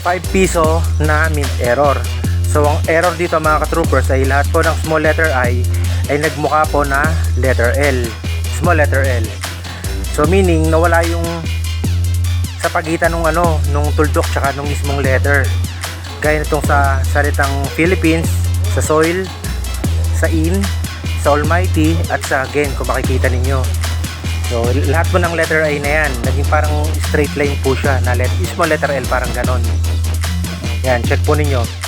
5 piso na mint error. So ang error dito mga ka-troopers ay lahat po ng small letter I ay nagmukha po na letter L. Small letter L. So meaning nawala yung sa pagitan ng ano, nung tuldok tsaka nung mismong letter. Gaya nitong sa salitang Philippines, sa soil, sa in, sa almighty, at sa again kung makikita ninyo. So, lahat po ng letter I na yan, naging parang straight line po siya na let, small letter L parang ganon. Yan, check po ninyo.